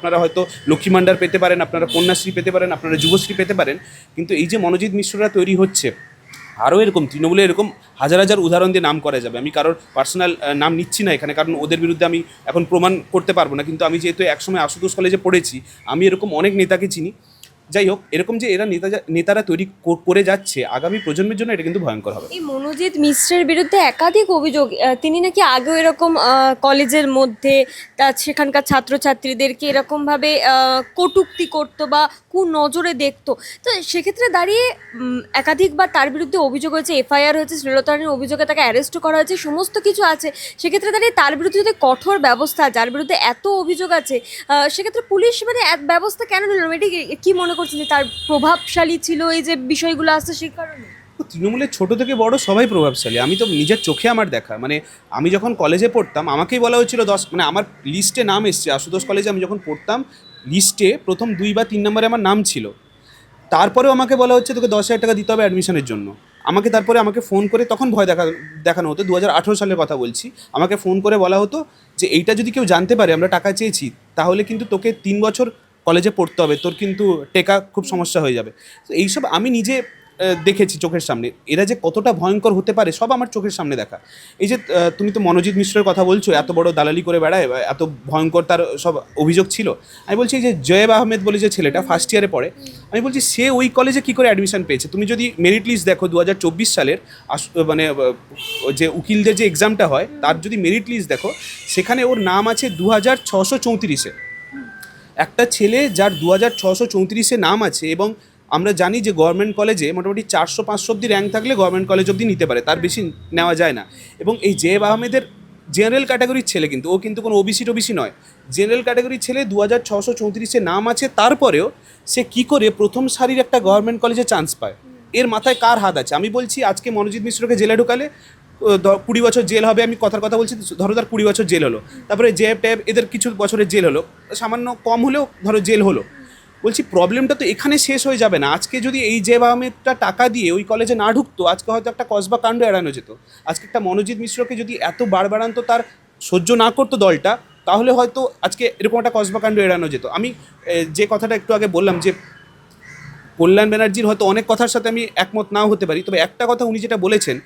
আপনারা হয়তো লক্ষ্মী ভাণ্ডার পেতে পারেন, আপনারা কন্যাশ্রী পেতে পারেন, আপনারা যুবশ্রী পেতে পারেন, কিন্তু এই যে মনোজিৎ মিশ্ররা তৈরি হচ্ছে, আরও এরকম, তৃণমূলে এরকম হাজার হাজার উদাহরণ দিয়ে নাম করা যাবে। আমি কারোর পার্সোনাল নাম নিচ্ছি না এখানে, কারণ ওদের বিরুদ্ধে আমি এখন প্রমাণ করতে পারব না, কিন্তু আমি যেহেতু একসময় আশুতোষ কলেজে পড়েছি, আমি এরকম অনেক নেতাকে চিনি যাই হোক, এরকম যে এরা নেতা নেতারা তৈরি করে যাচ্ছে, আগামী প্রজন্মের জন্য এটা কিন্তু ভয়ঙ্কর হবে। এই মনোজিৎ মিশ্রের বিরুদ্ধে একাধিক অভিযোগ তিনি নাকি আগেও এরকম কলেজের মধ্যে তা সেখানকার ছাত্রছাত্রীদেরকে এরকমভাবে কটুক্তি করতো বা নজরে দেখতো। তো সেক্ষেত্রে দাঁড়িয়ে একাধিকবার তার বিরুদ্ধে অভিযোগ হয়েছে, এফআইআর হয়েছে, শ্লীলতাহানির অভিযোগে তাকে অ্যারেস্ট করা হয়েছে, সমস্ত কিছু আছে। সেক্ষেত্রে দাঁড়িয়ে তার বিরুদ্ধে যদি কঠোর ব্যবস্থা, যার বিরুদ্ধে এত অভিযোগ আছে সেক্ষেত্রে পুলিশ মানে এক ব্যবস্থা কেন নিল? না? এটি কী মনে করছেন যে তার প্রভাবশালী ছিল এই যে বিষয়গুলো আসছে সেই কারণে? তৃণমূলের ছোট থেকে বড় সবাই প্রভাবশালী। আমি তো নিজের চোখে আমার দেখা। মানে আমি যখন কলেজে পড়তাম, আমাকেই বলা হয়েছিল দশ মানে আমার লিস্টে নাম এসছে। আশুতোষ কলেজে আমি যখন পড়তাম লিস্টে প্রথম দুই বা তিন নম্বরে আমার নাম ছিল। তারপরেও আমাকে বলা হচ্ছে তোকে দশ হাজার টাকা দিতে হবে অ্যাডমিশনের জন্য। আমাকে তারপরে আমাকে ফোন করে তখন ভয় দেখা, দেখানো হতো। দু হাজার আঠেরো সালের কথা বলছি। আমাকে ফোন করে বলা হতো যে, এইটা যদি কেউ জানতে পারে, আমরা টাকা চেয়েছি, তাহলে কিন্তু তোকে তিন বছর কলেজে পড়তে হবে। তোর কিন্তু টেকা খুব সমস্যা হয়ে যাবে। তো এইসব আমি নিজে দেখেছি চোখের সামনে। এরা যে কতটা ভয়ঙ্কর হতে পারে, সব আমার চোখের সামনে দেখা। এই যে তুমি তো মনোজিৎ মিশ্রের কথা বলছো, এত বড় দালালি করে বেড়ায় এত ভয়ঙ্কর তার সব অভিযোগ ছিল। আমি বলছি যে জয়েব আহমেদ বলে যে ছেলেটা ফার্স্ট ইয়ারে পড়ে, আমি বলছি, সে ওই কলেজে কী করে অ্যাডমিশন পেয়েছে? তুমি যদি মেরিট লিস্ট দেখো দু হাজার চব্বিশ সালের মানে যে উকিলদের যে এক্সামটা হয়, তার যদি মেরিট লিস্ট দেখো, সেখানে ওর নাম আছে দু হাজার ছশো চৌত্রিশে। একটা ছেলে যার দু হাজার ছশো চৌত্রিশে নাম আছে এবং আমরা জানি যে গভর্নমেন্ট কলেজে মোটামুটি চারশো, পাঁচশো অব্দি র্যাঙ্ক থাকলে গভর্নমেন্ট কলেজ অব্দি নিতে পারে, তার বেশি নেওয়া যায় না। এবং এই জেব আহমেদের জেনারেল ক্যাটাগরির ছেলে কিন্তু, ও কিন্তু কোনো ওবিসি টবিসি নয়। জেনারেল ক্যাটাগরির ছেলে দু হাজার ছশো চৌত্রিশে নাম আছে, তারপরেও সে কি করে প্রথম সারির একটা গভর্নমেন্ট কলেজে চান্স পায়? এর মাথায় কার হাত আছে? আমি বলছি, আজকে মনোজিৎ মিশ্রকে জেলে ঢুকালে কুড়ি বছর জেল হবে, আমি কথার কথা বলছি, ধরো তার কুড়ি বছর জেল হলো। তারপরে জেব ট্যাব এদের কিছু বছরের জেল হলো, সামান্য কম হলেও ধরো জেল হলো। বলছি প্রবলেমটা তো এখানে শেষ হয়ে যাবে না। আজকে যদি এই যে আহমেদটা টাকা দিয়ে ওই কলেজে না ঢুকতো, আজকে হয়তো একটা কসবা কাণ্ড এড়ানো যেত। আজকে একটা মনোজিৎ মিশ্রকে যদি এত বাড়বাড়ান্ত তার সহ্য না করতো দলটা, তাহলে হয়তো আজকে এরকম একটা কসবা কাণ্ড এড়ানো যেত। আমি যে কথাটা একটু আগে বললাম যে, কল্যাণ ব্যানার্জির হয়তো অনেক কথার সাথে আমি একমত নাও হতে পারি, তবে একটা কথা উনি যেটা বলেছেন,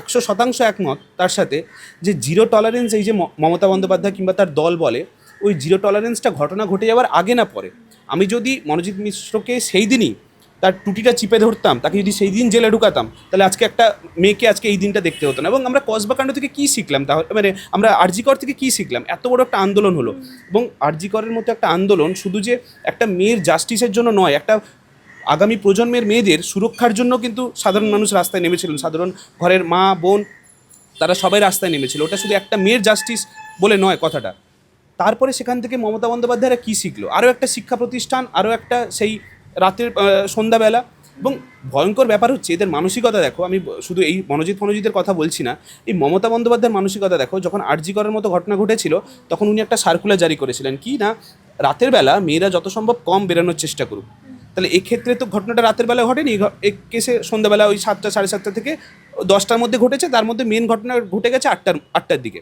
একশো শতাংশ একমত তার সাথে যে জিরো টলারেন্স এই যে মমতা বন্দ্যোপাধ্যায় কিংবা তার দল বলে, ওই জিরো টলারেন্সটা ঘটনা ঘটে যাওয়ার আগে না পরে। আমি যদি মনোজিৎ মিশ্রকে সেই দিনই তার টুটিটা চিপে ধরতাম, তাকে যদি সেই দিন জেলে ঢুকাতাম, তাহলে আজকে একটা মেয়েকে আজকে এই দিনটা দেখতে হতো না। এবং আমরা কসবা কাণ্ড থেকে কী শিখলাম? তাহলে মানে আমরা আরজিকর থেকে কী শিখলাম? এত বড় একটা আন্দোলন হলো। এবং আরজিকরের মতো একটা আন্দোলন শুধু যে একটা মেয়ের জাস্টিসের জন্য নয়, একটা আগামী প্রজন্মের মেয়েদের সুরক্ষার জন্য কিন্তু সাধারণ মানুষ রাস্তায় নেমেছিলেন সাধারণ ঘরের মা, বোন, তারা সবাই রাস্তায় নেমেছিল। ওটা শুধু একটা মেয়ের জাস্টিস বলে নয় কথাটা। তারপরে সেখান থেকে মমতা বন্দ্যোপাধ্যায়রা কী শিখলো? আরও একটা শিক্ষা প্রতিষ্ঠান, আরও একটা সেই রাতের সন্ধ্যাবেলা। এবং ভয়ঙ্কর ব্যাপার হচ্ছে, এদের মানসিকতা দেখো, আমি শুধু এই মনোজিৎ ফনোজিতের কথা বলছি না, এই মমতা বন্দ্যোপাধ্যায়ের মানসিকতা দেখো, যখন আরজি করার মতো ঘটনা ঘটেছিল, তখন উনি একটা সার্কুলার জারি করেছিলেন। কি না? রাতের বেলা মেয়েরা যত সম্ভব কম বেরোনোর চেষ্টা করুক। তাহলে এক্ষেত্রে তো ঘটনাটা রাতের বেলা ঘটেনি এই কেসে সন্ধ্যাবেলা ওই সাতটা, সাড়ে সাতটা থেকে দশটার মধ্যে ঘটেছে, তার মধ্যে মেন ঘটনা ঘটে গেছে আটটার আটটার দিকে।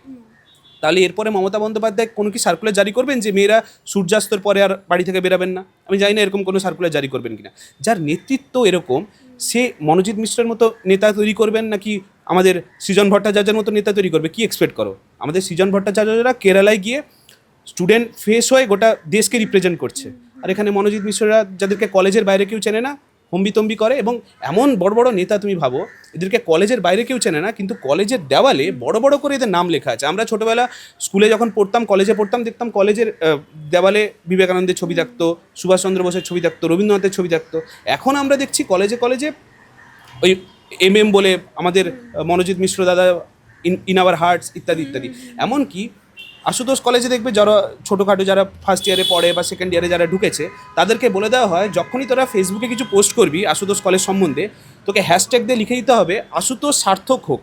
তাহলে এরপরে মমতা বন্দ্যোপাধ্যায় কোনো কি সার্কুলার জারি করবেন যে মেয়েরা সূর্যাস্তর পরে আর বাড়ি থেকে বেরাবেন না? আমি জানি না এরকম কোনো সার্কুলার জারি করবেন কিনা। যার নেতৃত্ব এরকম, সে মনোজিৎ মিশ্রের মতো নেতা তৈরি করবেন নাকি আমাদের সৃজন ভট্টাচার্যের মতো নেতা তৈরি করবে? কি এক্সপেক্ট করো? আমাদের সৃজন ভট্টাচার্যরা কেরালায় গিয়ে স্টুডেন্ট ফেস হয়ে গোটা দেশকে রিপ্রেজেন্ট করছে। আর এখানে মনোজিৎ মিশ্ররা যাদেরকে কলেজের বাইরে কেউ চেনে না হম্বিতম্বি করে এবং এমন বড় বড় নেতা তুমি ভাবো এদেরকে কলেজের বাইরে কেউ চেনে না কিন্তু কলেজের দেওয়ালে বড় বড় করে এদের নাম লেখা আছে। আমরা ছোটোবেলা স্কুলে যখন পড়তাম কলেজে পড়তাম দেখতাম কলেজের দেওয়ালে বিবেকানন্দের ছবি থাকতো সুভাষচন্দ্র বোসের ছবি থাকতো রবীন্দ্রনাথের ছবি থাকতো। এখন আমরা দেখছি কলেজে কলেজে ওই এম এম বলে আমাদের মনোজিৎ মিশ্র দাদা ইন ইন আওয়ার হার্টস ইত্যাদি ইত্যাদি। এমনকি আশুতোষ কলেজে দেখবে যারা ছোটোখাটো যারা ফার্স্ট ইয়ারে পড়ে বা সেকেন্ড ইয়ারে যারা ঢুকেছে, তাদেরকে বলে দেওয়া হয়, যখনই তোরা ফেসবুকে কিছু পোস্ট করবি আশুতোষ কলেজ সম্বন্ধে, তোকে হ্যাশট্যাগ দিয়ে লিখে দিতে হবে, আশুতোষ সার্থক হোক।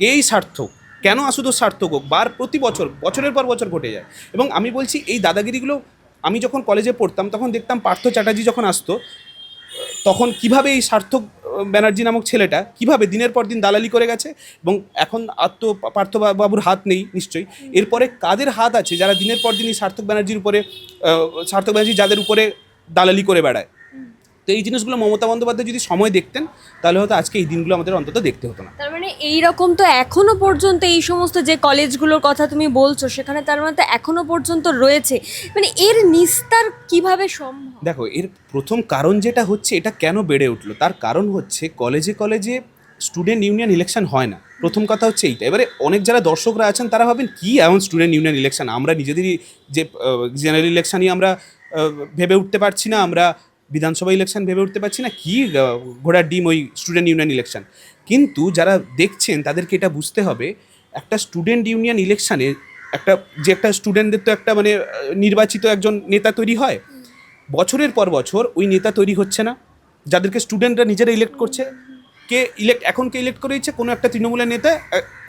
এই সার্থক? কেন আশুতোষ সার্থক হোক? বার প্রতি বছর, বছরের পর বছর ঘটে যায়। এবং আমি বলছি, এই দাদাগিরিগুলো, আমি যখন কলেজে পড়তাম, তখন দেখতাম পার্থ চ্যাটার্জি যখন আসতো, তখন কীভাবে এই সার্থক ব্যানার্জি নামক ছেলেটা কীভাবে দিনের পর দিন দালালি করে গেছে এবং এখন আত্ম তো পার্থ বা- বাবুর হাত নেই নিশ্চয়ই। এরপরে কাদের হাত আছে যারা দিনের পর দিন সার্থক ব্যানার্জির উপরে সার্থক ব্যানার্জি যাদের উপরে দালালি করে বেড়ায়? তো এই জিনিসগুলো মমতা বন্দ্যোপাধ্যায় যদি সময় দেখতেন তাহলে হয়তো আজকে এই দিনগুলো আমাদের অন্তত দেখতে হতো না। তার মানে এই রকম তো এখনও পর্যন্ত এই সমস্ত যে কলেজগুলোর কথা তুমি বলছো সেখানে তার মানে এখনও পর্যন্ত রয়েছে। মানে এর নিস্তার কীভাবে সম্ভব? দেখো এর প্রথম কারণ যেটা হচ্ছে এটা কেন বেড়ে উঠল? তার কারণ হচ্ছে কলেজে কলেজে স্টুডেন্ট ইউনিয়ন ইলেকশন হয় না। প্রথম কথা হচ্ছে এইটা। এবারে অনেক যারা দর্শকরা আছেন তারা ভাবেন কি এমন স্টুডেন্ট ইউনিয়ন ইলেকশন আমরা নিজেদেরই যে জেনারেল ইলেকশনই আমরা ভেবে উঠতে পারছি না। আমরা বিধানসভা ইলেকশন ভেবে উঠতে পারছি না, কি ঘোড়ার ডিম ওই স্টুডেন্ট ইউনিয়ন ইলেকশন কিন্তু যারা দেখছেন, তাদেরকে এটা বুঝতে হবে, একটা স্টুডেন্ট ইউনিয়ন ইলেকশানে একটা, যে একটা স্টুডেন্টদের তো একটা মানে নির্বাচিত একজন নেতা তৈরি হয়, বছরের পর বছর ওই নেতা তৈরি হচ্ছে না। যাদেরকে স্টুডেন্টরা নিজেরা ইলেক্ট করছে, কে ইলেক্ট এখন কে ইলেক্ট করে দিচ্ছে কোনো একটা তৃণমূলের নেতা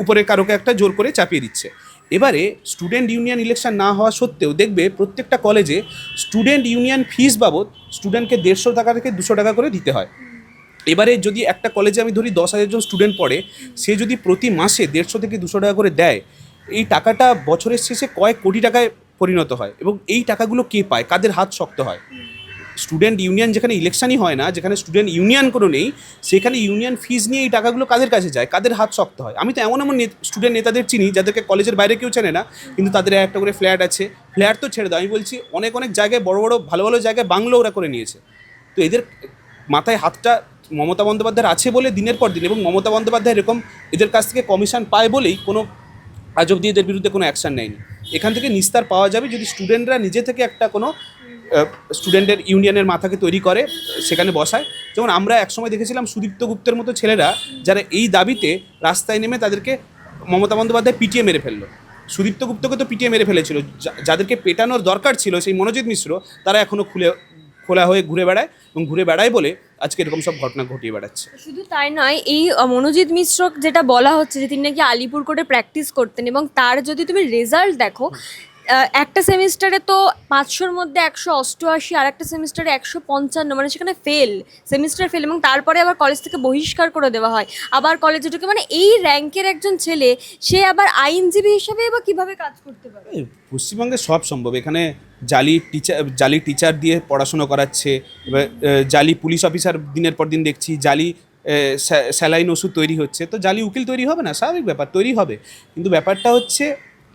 উপরে কারোকে একটা জোর করে চাপিয়ে দিচ্ছে। এবারে স্টুডেন্ট ইউনিয়ন ইলেকশন না হওয়া সত্ত্বেও দেখবে প্রত্যেকটা কলেজে স্টুডেন্ট ইউনিয়ন ফিস বাবদ স্টুডেন্টকে দেড়শো টাকা থেকে দুশো টাকা করে দিতে হয়। এবারে যদি একটা কলেজে আমি ধরি দশ হাজার জন স্টুডেন্ট পড়ে, সে যদি প্রতি মাসে দেড়শো থেকে দুশো টাকা করে দেয়, এই টাকাটা বছরের শেষে কয়েক কোটি টাকায় পরিণত হয় এবং এই টাকাগুলো কে পায়? কাদের হাত শক্ত হয়? স্টুডেন্ট ইউনিয়ন যেখানে ইলেকশনই হয় না, যেখানে স্টুডেন্ট ইউনিয়ন কোনো নেই, সেখানে ইউনিয়ন ফিজ নিয়ে এই টাকাগুলো কাদের কাছে যায়? কাদের হাত শক্ত হয়? আমি তো এমন এমন স্টুডেন্ট নেতাদের চিনি, যাদেরকে কলেজের বাইরে কেউ চেনে না, কিন্তু তাদের একটা করে ফ্ল্যাট আছে। ফ্ল্যাট তো ছেড়ে দাও, আমি বলছি অনেক অনেক জায়গায় বড় বড় ভালো ভালো জায়গায় বাংলো ওরা করে নিয়েছে। তো এদের মাথায় হাতটা মমতা বন্দ্যোপাধ্যায়ের আছে বলে দিনের পর দিন এবং মমতা বন্দ্যোপাধ্যায় এরকম এদের কাছ থেকে কমিশন পায় বলেই কোনো আজ অব্দি এদের বিরুদ্ধে কোনো অ্যাকশন নেয়নি। এখান থেকে নিস্তার পাওয়া যাবে যদি স্টুডেন্টরা নিজে থেকে একটা কোনো স্টুডেন্টের ইউনিয়নের মাথাকে তৈরি করে, সেখানে বসায়। যেমন আমরা একসময় দেখেছিলাম সুদীপ্ত গুপ্তের মতো ছেলেরা যারা এই দাবিতে রাস্তায় নেমে তাদেরকে মমতা বন্দ্যোপাধ্যায় পিটিয়ে মেরে ফেলল। সুদীপ্ত গুপ্তকে তো পিটিয়ে মেরে ফেলেছিল। যাদেরকে পেটানোর দরকার ছিল সেই মনোজিৎ মিশ্র, তারা এখনও খুলে, খোলা হয়ে ঘুরে বেড়ায় এবং ঘুরে বেড়ায় বলে আজকে এরকম সব ঘটনা ঘটিয়ে বেড়াচ্ছে। শুধু তাই নয়, এই মনোজিৎ মিশ্র যেটা বলা হচ্ছে যে তিনি নাকি আলিপুর কোর্টে প্র্যাকটিস করতেন এবং তার যদি তুমি রেজাল্ট দেখো একটা সেমিস্টারে তো পাঁচশোর মধ্যে একশো অষ্টআশি, আর একটা সেমিস্টারে একশো পঞ্চান্ন মানে সেখানে ফেল সেমিস্টার ফেল এবং তারপরে আবার কলেজ থেকে বহিষ্কার করে দেওয়া হয়। আবার কলেজে ঢুকে মানে এই র্যাঙ্কের একজন ছেলে, সে আবার আইনজীবী হিসেবে বা কীভাবে কাজ করতে পারে? পশ্চিমবঙ্গে সব সম্ভব। এখানে জালি টিচার জালি টিচার দিয়ে পড়াশুনো করাচ্ছে, এবার জালি পুলিশ অফিসার দিনের পর দিন দেখছি, জালি স্যালাইন ওষুধ তৈরি হচ্ছে। তো জালি উকিল তৈরি হবে না, স্বাভাবিক ব্যাপার, তৈরি হবে। কিন্তু ব্যাপারটা হচ্ছে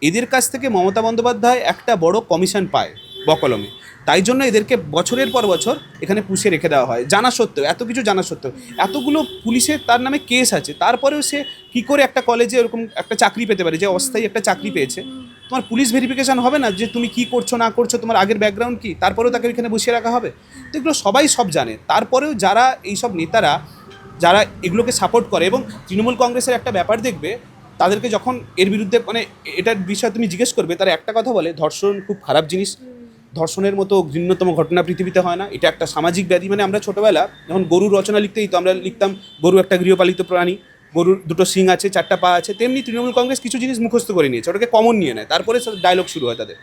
এদের কাছ থেকে মমতা বন্দ্যোপাধ্যায় একটা বড় কমিশন পায় বকলমে। তাই জন্য এদেরকে বছরের পর বছর এখানে পুষে রেখে দেওয়া হয়। জানা সত্ত্বেও, এত কিছু জানা সত্ত্বেও, এতগুলো পুলিশের তার নামে কেস আছে, তারপরেও সে কী করে একটা কলেজে এরকম একটা চাকরি পেতে পারে, যে অস্থায়ী একটা চাকরি পেয়েছে। তোমার পুলিশ ভেরিফিকেশন হবে না যে তুমি কি করছ, না করছ, তোমার আগের ব্যাকগ্রাউন্ড কি? তারপরেও তাকে ওইখানে বসিয়ে রাখা হবে? তো এগুলো সবাই সব জানে। তারপরেও যারা এইসব নেতারা, যারা এগুলোকে সাপোর্ট করে এবং তৃণমূল কংগ্রেসের একটা ব্যাপার দেখবে তাদেরকে যখন এর বিরুদ্ধে মানে এটার বিষয়ে তুমি জিজ্ঞেস করবে তারা একটা কথা বলে ধর্ষণ খুব খারাপ জিনিস। ধর্ষণের মতো ঘৃণ্যতম ঘটনা পৃথিবীতে হয় না। এটা একটা সামাজিক ব্যাধি। মানে আমরা ছোটোবেলা যখন গরুর রচনা লিখতেই তো আমরা লিখতাম গরু একটা গৃহপালিত প্রাণী গরুর দুটো শিং আছে চারটা পা আছে তেমনি তৃণমূল কংগ্রেস কিছু জিনিস মুখস্থ করে নিয়েছে। ওটাকে কমন নিয়ে নেয়। তারপরে ডায়লগ শুরু হয় তাদের।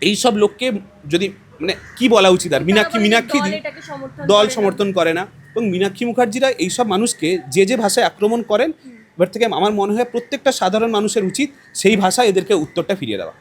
এই সব লোককে যদি মানে কি বলা উচিত আর? মীনাক্ষী মীনাক্ষী দল। সমর্থন করে না। এবং মীনাক্ষী মুখার্জিরা এইসব মানুষকে যে যে ভাষায় আক্রমণ করেন এবার থেকে আমার মনে হয় প্রত্যেকটা সাধারণ মানুষের উচিত সেই ভাষায় এদেরকে উত্তরটা ফিরিয়ে দেওয়া।